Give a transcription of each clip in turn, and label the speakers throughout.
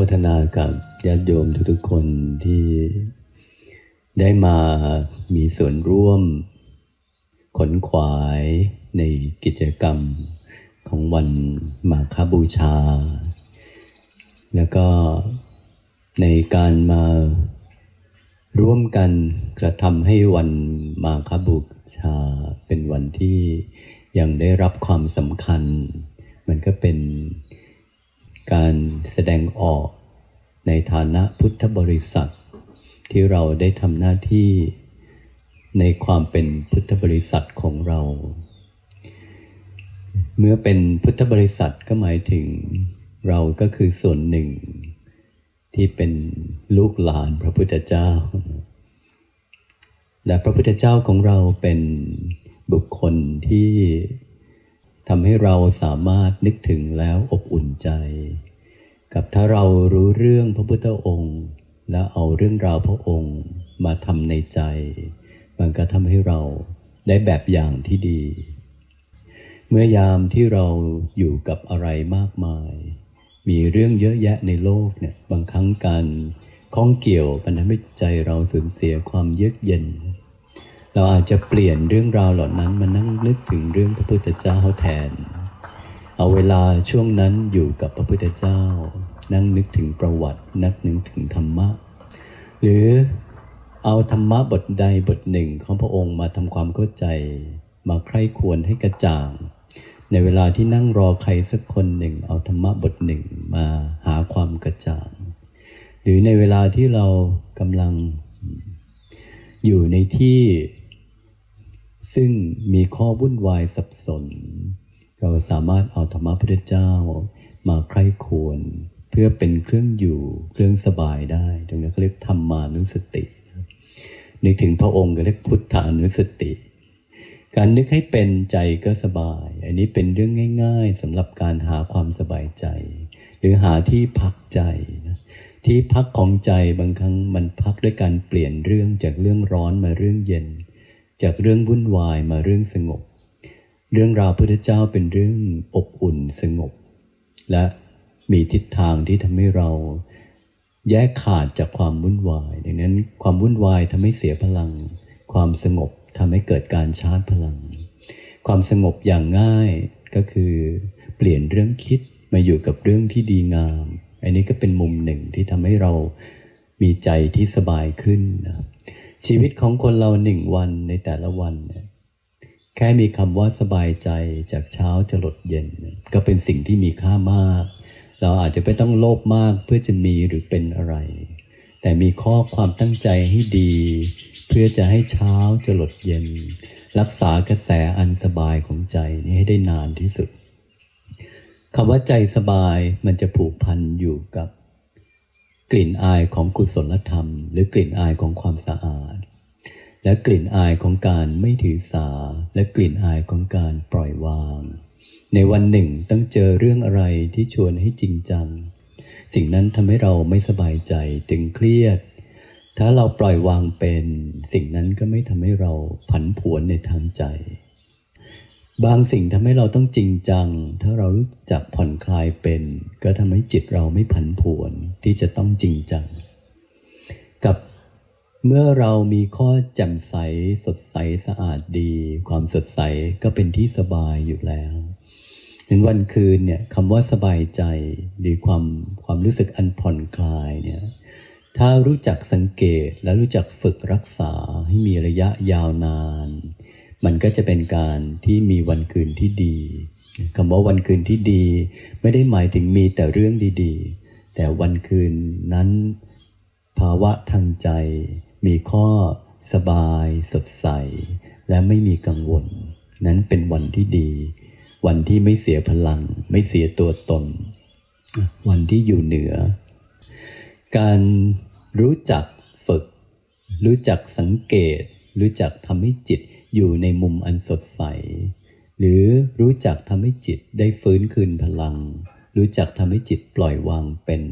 Speaker 1: โมทนากับญาติโยมทุกๆคนที่ได้มามีส่วนร่วม ขนขวายในกิจกรรมของวันมาคบูชา แล้วก็ในการมาร่วมกันกระทำให้วันมาคบูชาเป็นวันที่ยังได้รับความสำคัญ มันก็เป็นการแสดงออก ในฐานะพุทธบริษัท ที่เราได้ทำหน้าที่ในความเป็นพุทธบริษัทของเรา เมื่อเป็นพุทธบริษัทก็หมายถึงเราก็คือส่วนหนึ่ง ที่เป็นลูกหลานพระพุทธเจ้า และพระพุทธเจ้าของเราเป็นบุคคลที่ทำให้เราสามารถนึกถึงแล้วอบอุ่นใจ กับถ้าเรารู้เรื่องพระพุทธองค์ แล้วเอาเรื่องราวพระองค์มาทำในใจ มันก็ทำให้เราได้แบบอย่างที่ดี เมื่อยามที่เราอยู่กับอะไรมากมาย มีเรื่องเยอะแยะในโลกเนี่ยบางครั้งการข้องเกี่ยวมันทำให้ใจเราสูญเสียความเยือกเย็น เราอาจจะเปลี่ยนเรื่องราวเหล่านั้นมานั่งนึกถึงเรื่องพระพุทธเจ้าแทน เอาเวลาช่วงนั้นอยู่กับพระพุทธเจ้า นั่งนึกถึงประวัตินักนึกถึงธรรมะ หรือเอาธรรมะบทใดบทหนึ่งของพระองค์มาทำความเข้าใจ มาใคร่ควรให้กระจ่าง ในเวลาที่นั่งรอใครสักคนหนึ่ง เอาธรรมะบทหนึ่งมาหาความกระจ่าง หรือในเวลาที่เรากำลังอยู่ในที่ซึ่งมีข้อวุ่นวายสับสน เราสามารถเอาธรรมะพุทธเจ้ามาใคร่ควรเพื่อเป็นเครื่องอยู่เครื่องสบายได้ตรงนี้เขาเรียกธรรมานุสตินึกถึงพระองค์ก็เรียกพุทธานุสติ การนึกให้เป็นใจก็สบาย อันนี้เป็นเรื่องง่าย ๆสำหรับการหาความสบายใจ หรือหาที่พักใจนะที่พักของใจบางครั้งมันพักด้วยการเปลี่ยนเรื่องจากเรื่องร้อนมาเรื่องเย็น จากเรื่องวุ่นวายมาเรื่องสงบ เรื่องราวพุทธเจ้าเป็นเรื่องอบอุ่นสงบ และมีทิศทางที่ทำให้เราแยกขาดจากความวุ่นวาย ดังนั้นความวุ่นวายทำให้เสียพลัง ความสงบทำให้เกิดการชาร์จพลัง ความสงบอย่างง่ายก็คือเปลี่ยนเรื่องคิดมาอยู่กับเรื่องที่ดีงาม อันนี้ก็เป็นมุมหนึ่งที่ทำให้เรามีใจที่สบายขึ้นนะชีวิตของคนเราหนึ่งวันในแต่ละวันเนี่ย แค่มีคำว่าสบายใจจากเช้าจะหลดเย็น ก็เป็นสิ่งที่มีค่ามาก เราอาจจะไม่ต้องโลภมากเพื่อจะมีหรือเป็นอะไร แต่มีข้อความตั้งใจให้ดี เพื่อจะให้เช้าจะหลดเย็น รักษากระแสอันสบายของใจนี้ให้ได้นานที่สุดคำว่าใจสบายมันจะผูกพันอยู่กับกลิ่นอายของกุศลธรรม หรือกลิ่นอายของความสะอาด และกลิ่นอายของการไม่ถือสา และกลิ่นอายของการปล่อยวาง ในวันหนึ่งต้องเจอเรื่องอะไรที่ชวนให้จริงจัง สิ่งนั้นทำให้เราไม่สบายใจตึงเครียด ถ้าเราปล่อยวางเป็น สิ่งนั้นก็ไม่ทำให้เราผันผวนในทางใจ บางสิ่งทำให้เราต้องจริงจัง ถ้าเรารู้จักผ่อนคลายเป็น ก็ทำให้จิตเราไม่ผันผวนที่จะต้องจริงจัง เมื่อเรามีข้อแจ่มใสสดใสสะอาดดี ความสดใสก็เป็นที่สบายอยู่แล้วในวันคืนเนี่ยคำว่าสบายใจหรือความความรู้สึกอันผ่อนคลายเนี่ยถ้ารู้จักสังเกตและรู้จักฝึกรักษาให้มีระยะยาวนาน มันก็จะเป็นการที่มีวันคืนที่ดีคำว่าวันคืนที่ดี ไม่ได้หมายถึงมีแต่เรื่องดีๆ แต่วันคืนนั้น ภาวะทางใจ มีข้อสบายสดใส และไม่มีกังวล นั้นเป็นวันที่ดี วันที่ไม่เสียพลัง ไม่เสียตัวตน วันที่อยู่เหนือ การรู้จักฝึก รู้จักสังเกต รู้จักทำให้จิตอยู่ในมุมอันสดใส หรือรู้จักทำให้จิตได้ฟื้นคืนพลัง รู้จักทำให้จิตปล่อยวางเป็น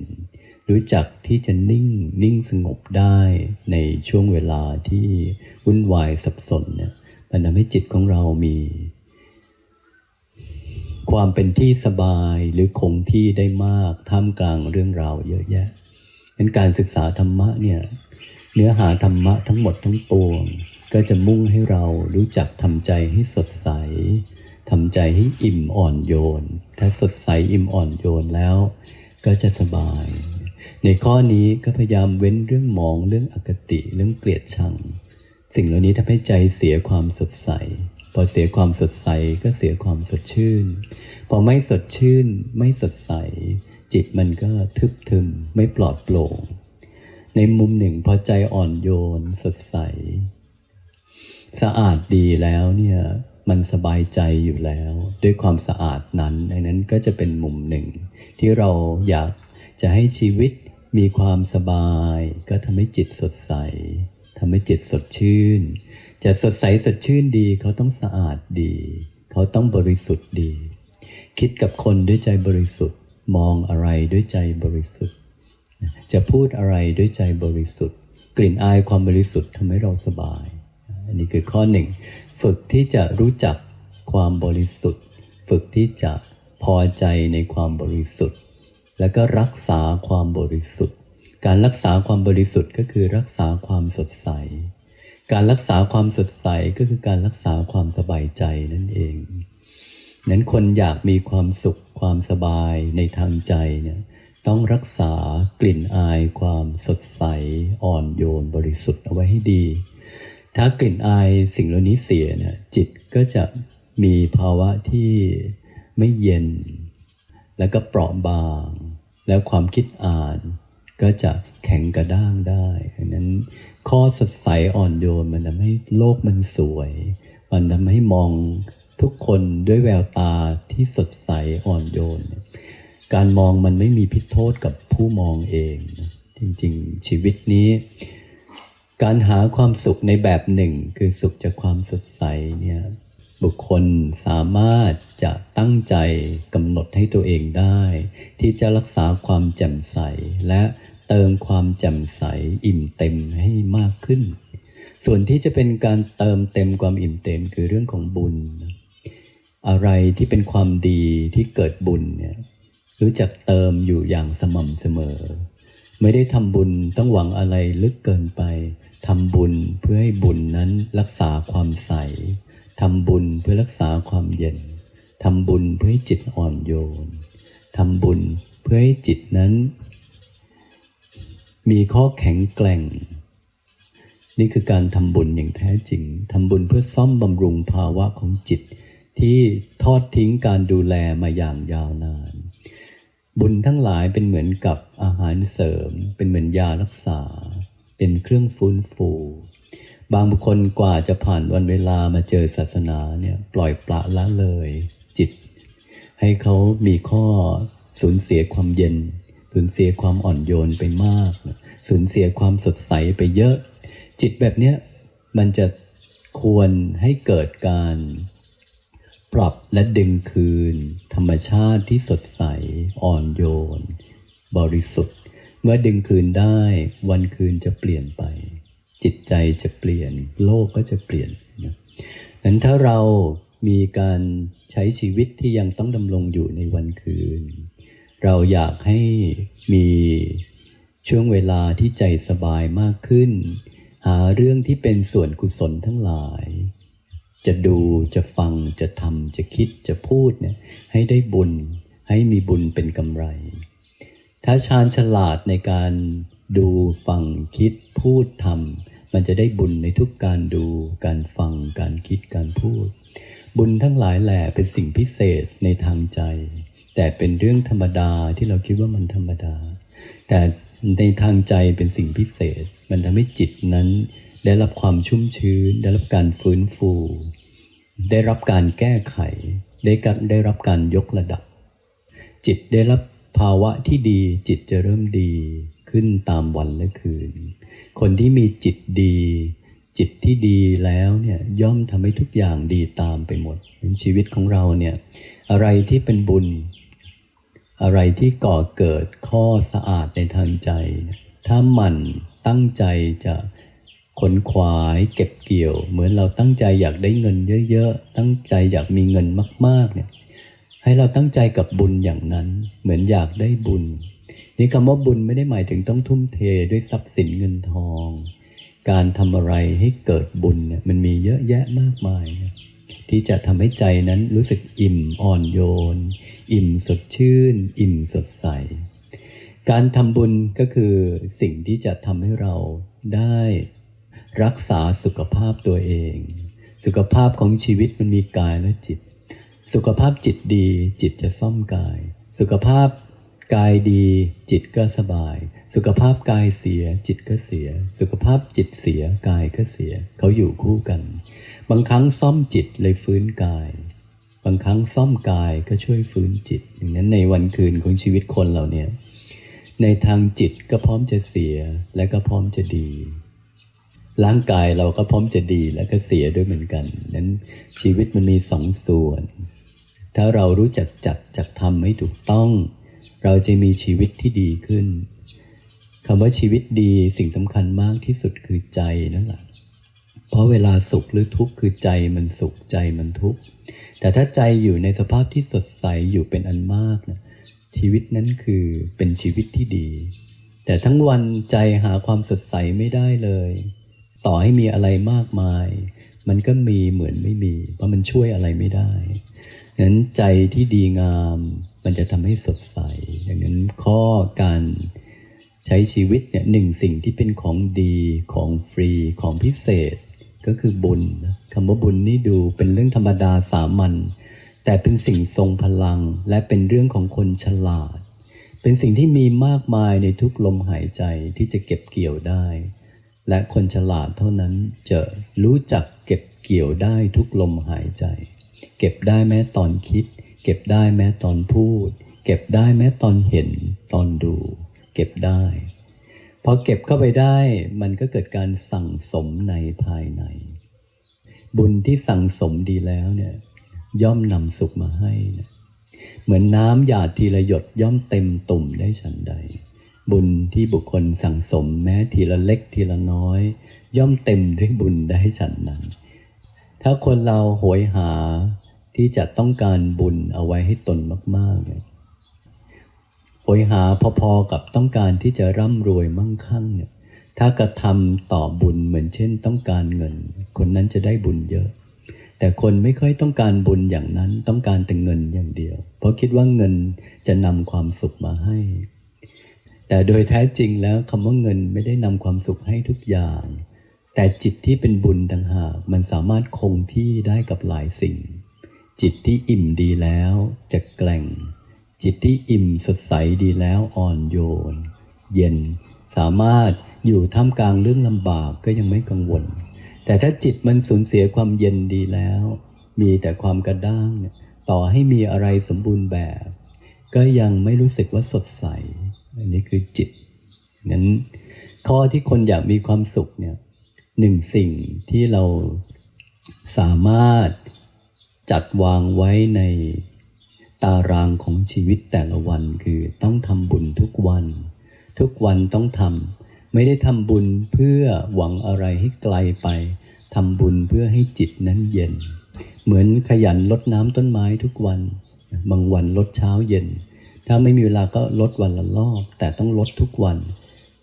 Speaker 1: รู้จักที่จะนิ่งนิ่งสงบได้ในช่วงเวลาที่วุ่นวายสับสนเนี่ยมันทำให้จิตของเรามี ความเป็นที่สบายหรือคงที่ได้มากท่ามกลางเรื่องราวเยอะแยะนั้นการศึกษาธรรมะเนี่ยเนื้อหาธรรมะทั้งหมดทั้งปวง ก็จะมุ่งให้เรารู้จักทำใจให้สดใสทำใจให้อิ่มอ่อนโยน ถ้าสดใสอิ่มอ่อนโยนแล้ว ก็จะสบาย ในข้อนี้ก็พยายามเว้นเรื่องมองเรื่องอคติเรื่องเกลียดชัง สิ่งเหล่านี้ทำให้ใจเสียความสดใส พอเสียความสดใสก็เสียความสดชื่น พอไม่สดชื่นไม่สดใส จิตมันก็ทึบทึมไม่ปลอดโปร่ง ในมุมหนึ่งพอใจอ่อนโยนสดใส สะอาดดีแล้วเนี่ยมันสบายใจอยู่แล้ว ด้วยความสะอาดนั้นดังนั้นก็จะเป็นมุมหนึ่ง ที่เราอยากจะให้ชีวิต มีความสบายก็ทำให้จิตสดใสทำให้จิตสดชื่น จะสดใสสดชื่นดี เขาต้องสะอาดดี เขาต้องบริสุทธิ์ดี คิดกับคนด้วยใจบริสุทธิ์ มองอะไรด้วยใจบริสุทธิ์ จะพูดอะไรด้วยใจบริสุทธิ์ กลิ่นอายความบริสุทธิ์ทำให้เราสบาย อันนี้คือข้อหนึ่ง ฝึกที่จะรู้จักความบริสุทธิ์ ฝึกที่จะพอใจในความบริสุทธิ์ แล้วก็รักษาความบริสุทธิ์ การรักษาความบริสุทธิ์ก็คือรักษาความสดใส การรักษาความสดใสก็คือการรักษาความสบายใจนั่นเอง นั้นคนอยากมีความสุขความสบายในทางใจเนี่ยต้องรักษากลิ่นอายความสดใสอ่อนโยนบริสุทธิ์เอาไว้ให้ดี ถ้ากลิ่นอายสิ่งเหล่านี้เสียเนี่ยจิตก็จะมีภาวะที่ไม่เย็น แล้วก็เปราะบาง แล้วความคิดอ่านก็จะแข็งกระด้างได้ดังนั้นข้อสดใสอ่อนโยนมันทำให้โลกมันสวย มันทำให้มองทุกคนด้วยแววตาที่สดใสอ่อนโยน การมองมันไม่มีพิษโทษกับผู้มองเอง จริงๆ ชีวิตนี้ การหาความสุขในแบบหนึ่ง คือสุขจากความสดใสเนี่ยบุคคลสามารถ จะตั้งใจกำหนดให้ตัวเองได้ ที่จะรักษาความแจ่มใส และเติมความแจ่มใสอิ่มเต็มให้มากขึ้น ส่วนที่จะเป็นการเติมเต็มความอิ่มเต็มคือเรื่องของบุญ อะไรที่เป็นความดีที่เกิดบุญเนี่ยรู้จักเติมอยู่อย่างสม่ำเสมอ ไม่ได้ทำบุญต้องหวังอะไรลึกเกินไปทำบุญเพื่อให้บุญนั้นรักษาความใสทำบุญเพื่อรักษาความเย็น ทำบุญเพื่อให้จิตอ่อนโยนทำบุญเพื่อให้จิตนั้น มีข้อแข็งแกร่ง นี่คือการทำบุญอย่างแท้จริงทำบุญเพื่อซ่อมบำรุงภาวะของจิต ที่ทอดทิ้งการดูแลมาอย่างยาวนาน บุญทั้งหลายเป็นเหมือนกับอาหารเสริม เป็นเหมือนยารักษา เป็นเครื่องฟื้นฟูบางบุคคลกว่าจะผ่านวันเวลามาเจอศาสนาเนี่ยปล่อยปละละเลย จิต ให้เขามีข้อสูญเสียความเย็น สูญเสียความอ่อนโยนไปมาก สูญเสียความสดใสไปเยอะ จิตแบบเนี้ยมันจะควรให้เกิดการปรับและดึงคืน ธรรมชาติที่สดใสอ่อนโยน บริสุทธิ์ เมื่อดึงคืนได้วันคืนจะเปลี่ยนไป จิตใจจะเปลี่ยน โลกก็จะเปลี่ยนนะนั้นถ้าเรา มีการใช้ชีวิตที่ยังต้องดำรงอยู่ในวันคืน เราอยากให้มีช่วงเวลาที่ใจสบายมากขึ้น หาเรื่องที่เป็นส่วนกุศลทั้งหลาย จะดูจะฟังจะทำจะคิดจะพูดเนี่ยให้ได้บุญให้มีบุญเป็นกำไร ถ้าชาญฉลาดในการดูฟังคิดพูดทำมันจะได้บุญในทุกการดูการฟังการคิดการพูด บุญทั้งหลายแหล่เป็นสิ่งพิเศษในทางใจ แต่เป็นเรื่องธรรมดาที่เราคิดว่ามันธรรมดา แต่ในทางใจเป็นสิ่งพิเศษ มันทำให้จิตนั้นได้รับความชุ่มชื้น ได้รับการฟื้นฟู ได้รับการแก้ไข ได้กได้รับการยกระดับ จิตได้รับภาวะที่ดี จิตจะเริ่มดีขึ้นตามวันและคืน คนที่มีจิตดี จิตที่ดีแล้วเนี่ยย่อมทำให้ทุกอย่างดีตามไปหมดในชีวิตของเราเนี่ยอะไรที่เป็นบุญ อะไรที่ก่อเกิดข้อสะอาดในทางใจ ถ้ามันตั้งใจจะขนขวายเก็บเกี่ยว เหมือนเราตั้งใจอยากได้เงินเยอะๆ ตั้งใจอยากมีเงินมากๆเนี่ยให้เราตั้งใจกับบุญอย่างนั้น เหมือนอยากได้บุญ นี่คำว่าบุญไม่ได้หมายถึงต้องทุ่มเทด้วยทรัพย์สินเงินทอง การทำอะไรให้เกิดบุญเนี่ยมันมีเยอะแยะมากมายนะที่จะทำให้ใจนั้นรู้สึกอิ่มอ่อนโยน อิ่มสดชื่น อิ่มสดใส การทำบุญก็คือสิ่งที่จะทำให้เราได้รักษาสุขภาพตัวเอง สุขภาพของชีวิตมันมีกายและจิต สุขภาพจิตดีจิตจะซ่อมกาย สุขภาพ กายดีจิตก็สบาย สุขภาพกายเสียจิตก็เสีย สุขภาพจิตเสียกายก็เสีย เขาอยู่คู่กัน บางครั้งซ่อมจิตเลยฟื้นกาย บางครั้งซ่อมกายก็ช่วยฟื้นจิตอย่างนั้นในวันคืนของชีวิตคนเราเนี่ยในทางจิตก็พร้อมจะเสียและก็พร้อมจะดีร่างกายเราก็พร้อมจะดีและก็เสียด้วยเหมือนกัน นั้นชีวิตมันมีสองส่วน ถ้าเรารู้จักจัดจักทำให้ถูกต้อง เราจะมีชีวิตที่ดีขึ้นคำว่าชีวิตดีสิ่งสำคัญมากที่สุดคือใจนั่นแหละเพราะเวลาสุขหรือทุกข์คือใจมันสุขใจมันทุกข์แต่ถ้าใจอยู่ในสภาพที่สดใสอยู่เป็นอันมากนะชีวิตนั้นคือเป็นชีวิตที่ดี แต่ทั้งวันใจหาความสดใสไม่ได้เลย ต่อให้มีอะไรมากมาย มันก็มีเหมือนไม่มี เพราะมันช่วยอะไรไม่ได้ดังนั้นใจที่ดีงาม มันจะทำให้สดใสดังนั้นข้อการใช้ชีวิตเนี่ยหนึ่งสิ่งที่เป็นของดีของฟรีของพิเศษ ก็คือบุญคำว่าบุญนี่ดูเป็นเรื่องธรรมดาสามัญแต่เป็นสิ่งทรงพลังและเป็นเรื่องของคนฉลาด เป็นสิ่งที่มีมากมายในทุกลมหายใจที่จะเก็บเกี่ยวได้ และคนฉลาดเท่านั้นจะรู้จักเก็บเกี่ยวได้ทุกลมหายใจ เก็บได้แม้ตอนคิด ก็บได้แม้ตอนพูด เก็บได้แม้ตอนเห็นตอนดู เก็บได้พอเก็บเข้าไปได้มันก็เกิดการสั่งสมในภายใน บุญที่สั่งสมดีแล้วเนี่ยย่อมนำสุขมาให้นะเหมือนน้ำหยาดทีละหยดย่อมเต็มตุ่มได้ฉันใด บุญที่บุคคลสั่งสมแม้ทีละเล็กทีละน้อย ย่อมเต็มด้วยบุญได้ฉันนั้น ถ้าคนเราโหยหา ที่จะต้องการบุญเอาไว้ให้ตนมากๆเนี่ยโหยหาพอๆกับต้องการที่จะร่ำรวยมั่งคั่งเนี่ยถ้ากระทำต่อบุญเหมือนเช่นต้องการเงิน คนนั้นจะได้บุญเยอะ แต่คนไม่ค่อยต้องการบุญอย่างนั้นต้องการแต่เงินอย่างเดียว เพราะคิดว่าเงินจะนำความสุขมาให้ แต่โดยแท้จริงแล้วคำว่าเงินไม่ได้นำความสุขให้ทุกอย่าง แต่จิตที่เป็นบุญต่างหากมันสามารถคงที่ได้กับหลายสิ่ง จิตที่อิ่มดีแล้วจะแกล่ง จิตที่อิ่มสดใสดีแล้วอ่อนโยน เย็นสามารถอยู่ท่ามกลางเรื่องลำบากก็ยังไม่กังวล แต่ถ้าจิตมันสูญเสียความเย็นดีแล้ว มีแต่ความกระด้างเนี่ยต่อให้มีอะไรสมบูรณ์แบบ ก็ยังไม่รู้สึกว่าสดใส อันนี้คือจิตนั้นข้อที่คนอยากมีความสุขเนี่ยหนึ่งสิ่งที่เราสามารถ จัดวางไว้ในตารางของชีวิตแต่ละวันคือต้องทำบุญทุกวัน ทุกวันต้องทำไม่ได้ทำบุญเพื่อหวังอะไรให้ไกลไปทำบุญเพื่อให้จิตนั้นเย็น เหมือนขยันลดน้ำต้นไม้ทุกวัน บางวันลดเช้าเย็น ถ้าไม่มีเวลาก็ลดวันละรอบ แต่ต้องลดทุกวัน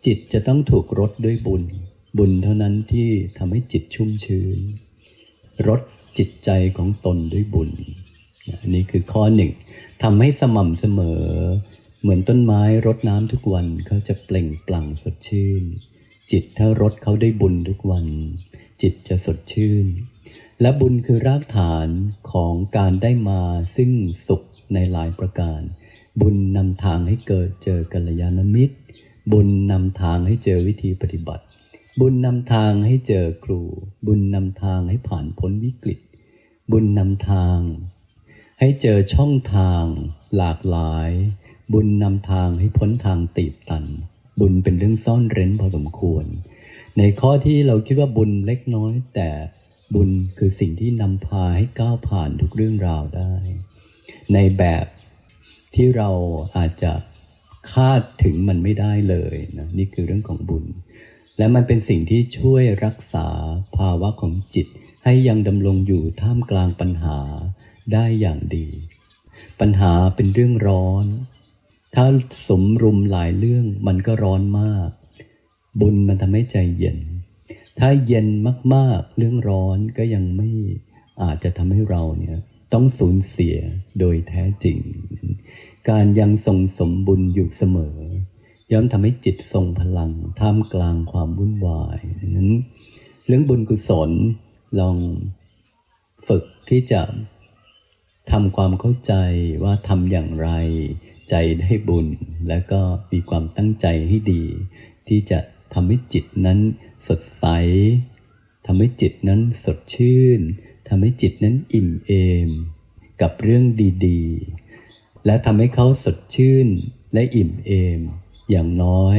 Speaker 1: จิตจะต้องถูกรดด้วยบุญ บุญเท่านั้นที่ทำให้จิตชุ่มชื้นรด จิตใจของตนด้วยบุญอันนี้คือข้อหนึ่งทำให้สม่ำเสมอ เหมือนต้นไม้รดน้ำทุกวันเขาจะเปล่งปลั่งสดชื่น จิตถ้ารดเขาได้บุญทุกวัน จิตจะสดชื่น และบุญคือรากฐานของการได้มาซึ่งสุขในหลายประการ บุญนำทางให้เกิดเจอกัลยาณมิตร บุญนำทางให้เจอวิธีปฏิบัติ บุญนำทางให้เจอครู บุญนำทางให้ผ่านพ้นวิกฤต บุญนำทาง ให้เจอช่องทางหลากหลาย บุญนำทางให้พ้นทางตีบตัน บุญเป็นเรื่องซ่อนเร้นพอสมควร ในข้อที่เราคิดว่าบุญเล็กน้อย แต่บุญคือสิ่งที่นำพาให้ก้าวผ่านทุกเรื่องราวได้ ในแบบที่เราอาจจะคาดถึงมันไม่ได้เลยนะนี่คือเรื่องของบุญ และมันเป็นสิ่งที่ช่วยรักษาภาวะของจิต ให้ยังดำรงอยู่ท่ามกลางปัญหาได้อย่างดี ปัญหาเป็นเรื่องร้อน ถ้าสมรุมหลายเรื่องมันก็ร้อนมาก บุญมันทำให้ใจเย็น ถ้าเย็นมากๆ เรื่องร้อนก็ยังไม่อาจจะทำให้เราเนี่ยต้องสูญเสียโดยแท้จริง การยังทรงสมบุญอยู่เสมอ ย่อมทำให้จิตทรงพลังท่ามกลางความวุ่นวายนั้น เรื่องบุญกุศล ลองฝึกที่จะทำความเข้าใจว่าทำอย่างไร ใจได้บุญ แล้วก็มีความตั้งใจให้ดี ที่จะทำให้จิตนั้นสดใสทำให้จิตนั้นสดชื่นทำให้จิตนั้นอิ่มเอม กับเรื่องดีๆ และทำให้เขาสดชื่นและอิ่มเอม อย่างน้อย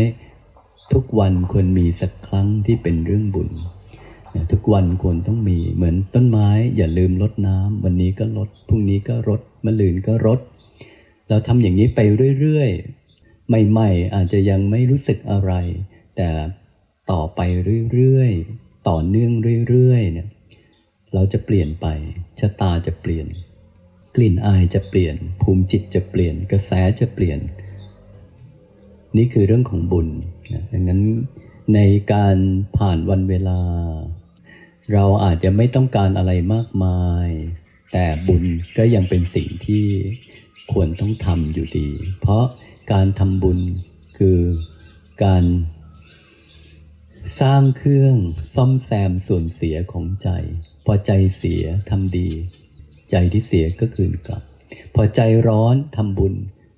Speaker 1: ทุกวันควรมีสักครั้งที่เป็นเรื่องบุญ นะทุกวันควรต้องมีเหมือนต้นไม้อย่าลืมรดน้ำวันนี้ก็รดพรุ่งนี้ก็รดมะรืนก็รด เราทำอย่างนี้ไปเรื่อยๆ ใหม่ๆ อาจจะยังไม่รู้สึกอะไร แต่ต่อไปเรื่อยๆ ต่อเนื่องเรื่อยๆเนี่ยเราจะเปลี่ยนไปชะตาจะเปลี่ยน กลิ่นอายจะเปลี่ยน ภูมิจิตจะเปลี่ยน กระแสจะเปลี่ยน นี่คือเรื่องของบุญนะดังนั้นในการผ่านวันเวลา เราอาจจะไม่ต้องการอะไรมากมาย แต่บุญก็ยังเป็นสิ่งที่ควรต้องทำอยู่ดี เพราะการทำบุญคือการสร้างเครื่องซ่อมแซมส่วนเสียของใจ พอใจเสียทำดี ใจที่เสียก็คืนกลับ พอใจร้อนทำบุญ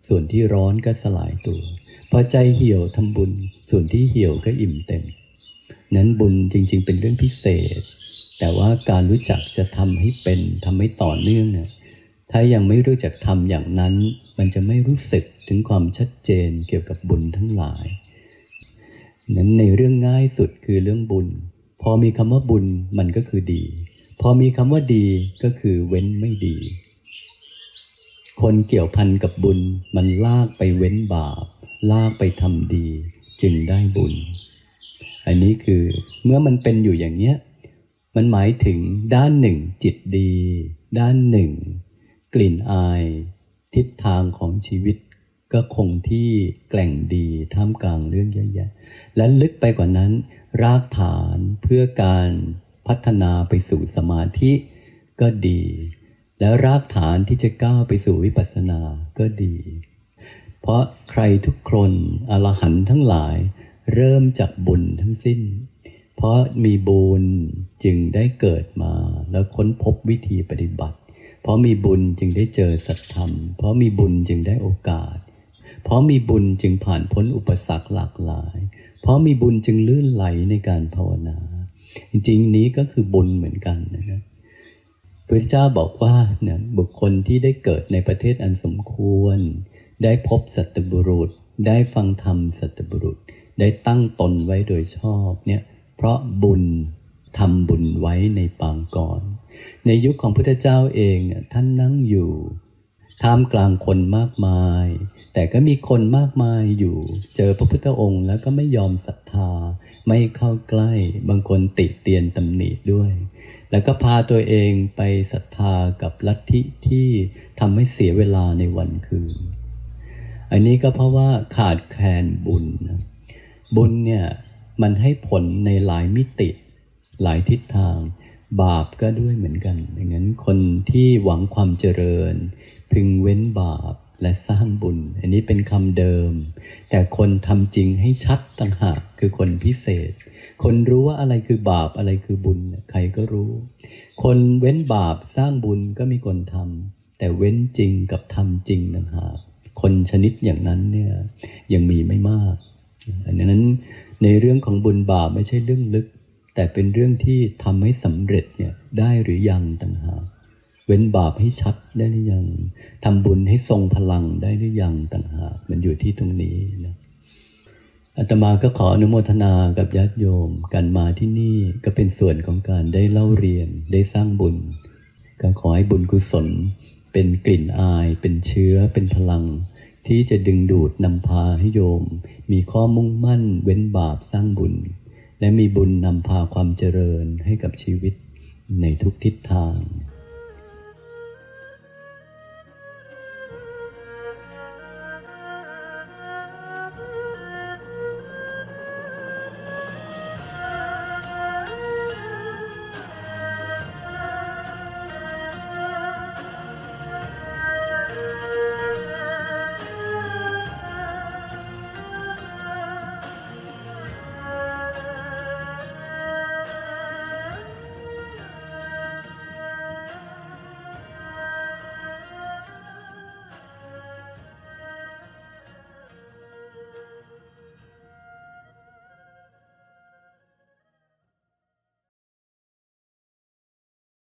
Speaker 1: ส่วนที่ร้อนก็สลายตัว พอใจเหี่ยวทำบุญ ส่วนที่เหี่ยวก็อิ่มเต็ม นั้นบุญจริง ๆ เป็นเรื่องพิเศษ แต่ว่าการรู้จักจะทำให้เป็นทำให้ต่อเนื่องเนี่ยถ้ายังไม่รู้จักทำอย่างนั้น มันจะไม่รู้สึกถึงความชัดเจนเกี่ยวกับบุญทั้งหลาย นั้นในเรื่องง่ายสุดคือเรื่องบุญ พอมีคำว่าบุญมันก็คือดี พอมีคำว่าดีก็คือเว้นไม่ดี คนเกี่ยวพันกับบุญมันลากไปเว้นบาป ลากไปทำดี จึงได้บุญ อันนี้คือเมื่อมันเป็นอยู่อย่างเนี้ยมันหมายถึงด้านหนึ่งจิตดี ด้านหนึ่ง กลิ่นอาย ทิศทางของชีวิต ก็คงที่แกล่งดีท่ามกลางเรื่องเยอะแยะ และลึกไปกว่านั้น รากฐานเพื่อการพัฒนาไปสู่สมาธิก็ดี แล้วรากฐานที่จะก้าวไปสู่วิปัสสนาก็ดี เพราะใครทุกคนอรหันต์ทั้งหลาย เริ่มจากบุญทั้งสิ้น เพราะมีบุญจึงได้เกิดมาแล้วค้นพบวิธีปฏิบัติ เพราะมีบุญจึงได้เจอสัจธรรม เพราะมีบุญจึงได้โอกาส เพราะมีบุญจึงผ่านพ้นอุปสรรคหลากหลาย เพราะมีบุญจึงลื่นไหลในการภาวนา จริงๆ นี้ก็คือบุญเหมือนกันนะครับพระเจ้าบอกว่าเนี่ยบุคคลที่ได้เกิดในประเทศอันสมควร ได้พบสัตบุรุษ ได้ฟังธรรมสัตบุรุษ ได้ตั้งตนไว้โดยชอบเนี่ยเพราะบุญทำบุญไว้ในปางก่อน ในยุคของพุทธเจ้าเองเนี่ยท่านนั่งอยู่ท่ามกลางคนมากมาย แต่ก็มีคนมากมายอยู่ เจอพระพุทธองค์แล้วก็ไม่ยอมศรัทธา ไม่เข้าใกล้ บางคนติเตียนตำหนิด้วย แล้วก็พาตัวเองไปศรัทธากับลัทธิที่ทำให้เสียเวลาในวันคืน อันนี้ก็เพราะว่าขาดแคลนบุญนะ บุญเนี่ยมันให้ผลในหลายมิติ หลายทิศทาง บาปก็ด้วยเหมือนกันดังนั้นคนที่หวังความเจริญ พึงเว้นบาปและสร้างบุญ อันนี้เป็นคำเดิม แต่คนทำจริงให้ชัดต่างหากคือคนพิเศษ คนรู้ว่าอะไรคือบาปอะไรคือบุญ ใครก็รู้ คนเว้นบาปสร้างบุญก็มีคนทำแต่เว้นจริงกับทำจริงต่างหากคนชนิดอย่างนั้นเนี่ยยังมีไม่มาก อันนั้นในเรื่องของบุญบาปไม่ใช่เรื่องลึก แต่เป็นเรื่องที่ทำให้สำเร็จเนี่ยได้หรือยังต่างหากเว้นบาปให้ชัดได้หรือยังทำบุญให้ทรงพลังได้หรือยังต่างหากมันอยู่ที่ตรงนี้นะอาตมาก็ขออนุโมทนากับญาติโยมการมาที่นี่ก็เป็นส่วนของการได้เล่าเรียนได้สร้างบุญ ก็ขอให้บุญกุศล เป็นกลิ่นอาย เป็นเชื้อเป็นพลัง ที่จะดึงดูดนำพาให้โยม มีข้อมุ่งมั่นเว้นบาปสร้างบุญ และมีบุญนำพาความเจริญให้กับชีวิตในทุกทิศทาง